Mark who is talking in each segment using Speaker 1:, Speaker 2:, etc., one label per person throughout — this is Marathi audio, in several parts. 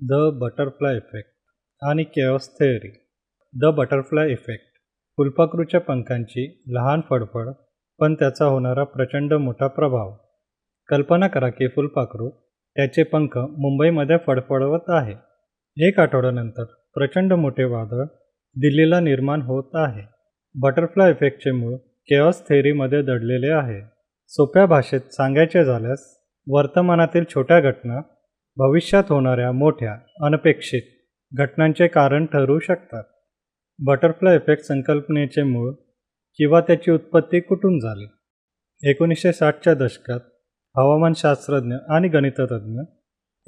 Speaker 1: द बटरफ्लाय इफेक्ट आणि chaos theory. The butterfly effect फुलपाखरूच्या पंखांची लहान फडफड पण त्याचा होणारा प्रचंड मोठा प्रभाव. कल्पना करा की फुलपाखरू त्याचे पंख मुंबईमध्ये फडफडवत आहे. एक आठवड्यानंतर प्रचंड मोठे वादळ दिल्लीला निर्माण होत आहे. बटरफ्लाय इफेक्टचे मूळ केऑस थेअरीमध्ये दडलेले आहे. सोप्या भाषेत सांगायचे झाल्यास वर्तमानातील छोट्या घटना भविष्यात होणाऱ्या मोठ्या अनपेक्षित घटनांचे कारण ठरू शकतात. बटरफ्लाय इफेक्ट संकल्पनेचे मूळ किंवा त्याची उत्पत्ती कुठून झाली? एकोणीसशे साठच्या दशकात हवामानशास्त्रज्ञ आणि गणिततज्ञ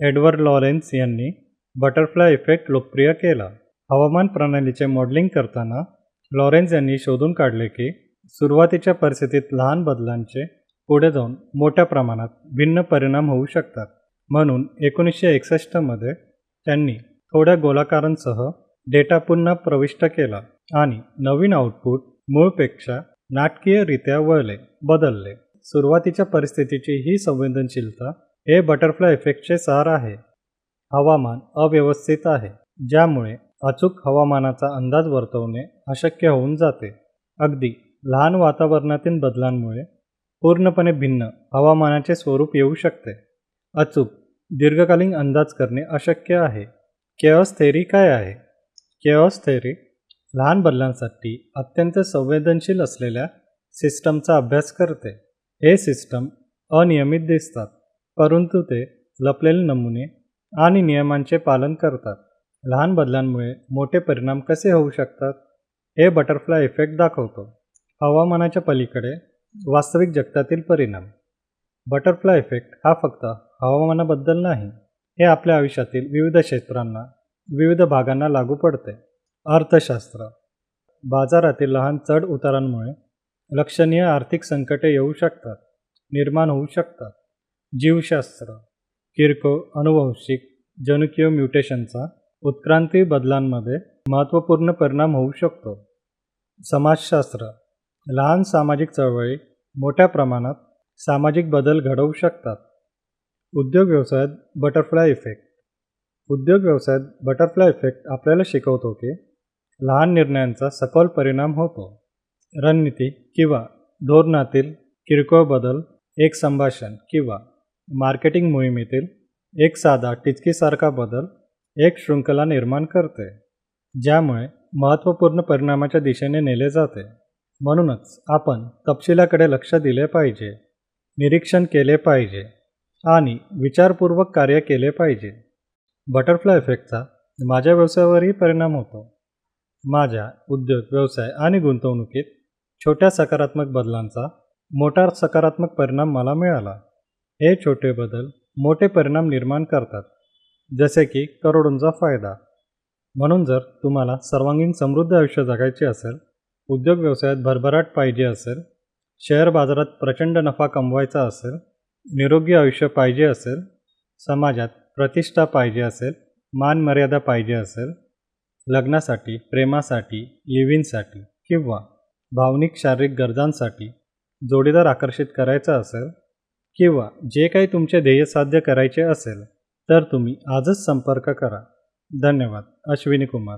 Speaker 1: एडवर्ड लॉरेन्स यांनी बटरफ्लाय इफेक्ट लोकप्रिय केला. हवामान प्रणालीचे मॉडेलिंग करताना लॉरेन्स यांनी शोधून काढले की सुरुवातीच्या परिस्थितीत लहान बदलांचे पुढे जाऊन मोठ्या प्रमाणात भिन्न परिणाम होऊ शकतात. म्हणून एकोणीसशे एकसष्टमध्ये त्यांनी थोड्या गोलाकारांसह डेटा पुन्हा प्रविष्ट केला आणि नवीन आउटपुट मूळपेक्षा नाटकीयरित्या वळले बदलले. सुरुवातीच्या परिस्थितीची ही संवेदनशीलता हे बटरफ्लाय इफेक्टचे सार आहे. हवामान अव्यवस्थित आहे ज्यामुळे अचूक हवामानाचा अंदाज वर्तवणे अशक्य होऊन जाते. अगदी लहान वातावरणातील बदलांमुळे पूर्णपणे भिन्न हवामानाचे स्वरूप येऊ शकते. अचूक दीर्घकालीन अंदाज करणे अशक्य आहे. केऑस थेअरी काय आहे? केऑस थेअरी लहान बदलांसाठी अत्यंत संवेदनशील असलेल्या सिस्टमचा अभ्यास करते. हे सिस्टम अनियमित दिसतात परंतु ते लपलेले नमुने आणि नियमांचे पालन करतात. लहान बदलांमुळे मोठे परिणाम कसे होऊ शकतात? हे बटरफ्लाय इफेक्ट दाखवतो. हवामानाच्या पलीकडे वास्तविक जगतातील परिणाम. बटरफ्लाय इफेक्ट हा फक्त हवामानाबद्दल नाही. हे आपल्या आयुष्यातील विविध क्षेत्रांना विविध भागांना लागू पडते. अर्थशास्त्र. बाजारातील लहान चढ उतारांमुळे लक्षणीय आर्थिक संकटे येऊ शकतात निर्माण होऊ शकतात. जीवशास्त्र. किरकोळ अनुवंशिक जनुकीय म्युटेशनचा उत्क्रांती बदलांमध्ये महत्त्वपूर्ण परिणाम होऊ शकतो. समाजशास्त्र. लहान सामाजिक चळवळी मोठ्या प्रमाणात सामाजिक बदल घडवू शकतात. उद्योग व्यवसायात बटरफ्लाय इफेक्ट उद्योग व्यवसायात बटरफ्लाय इफेक्ट आपल्याला शिकवतो की लहान निर्णयांचा सखोल परिणाम होतो. रणनीती किंवा धोरणातील किरकोळ बदल एक संभाषण किंवा मार्केटिंग मोहिमेतील एक साधा टिचकीसारखा बदल एक शृंखला निर्माण करते ज्यामुळे महत्त्वपूर्ण परिणामाच्या दिशेने नेले जाते. म्हणूनच आपण तपशिलाकडे लक्ष दिले पाहिजे निरीक्षण केले पाहिजे आणि विचारपूर्वक कार्य केले पाहिजे. बटरफ्लाय इफेक्टचा माझ्या व्यवसायावरही परिणाम होतो. माझ्या उद्योग व्यवसाय आणि गुंतवणुकीत छोट्या सकारात्मक बदलांचा मोठा सकारात्मक परिणाम मला मिळाला. हे छोटे बदल मोठे परिणाम निर्माण करतात जसे की करोडोंचा फायदा. म्हणून जर तुम्हाला सर्वांगीण समृद्ध आयुष्य जगायचे असेल उद्योग व्यवसायात भरभराट पाहिजे असेल शेअर बाजारात प्रचंड नफा कमवायचा असेल निरोगी आयुष्य पाहिजे असेल समाजात प्रतिष्ठा पाहिजे असेल मान मर्यादा पाहिजे असेल लग्नासाठी प्रेमासाठी लिव्हिनसाठी किंवा भावनिक शारीरिक गरजांसाठी जोडीदार आकर्षित करायचा असेल किंवा जे काही तुमचे ध्येय साध्य करायचे असेल तर तुम्ही आजच संपर्क करा. धन्यवाद. अश्विनी कुमार.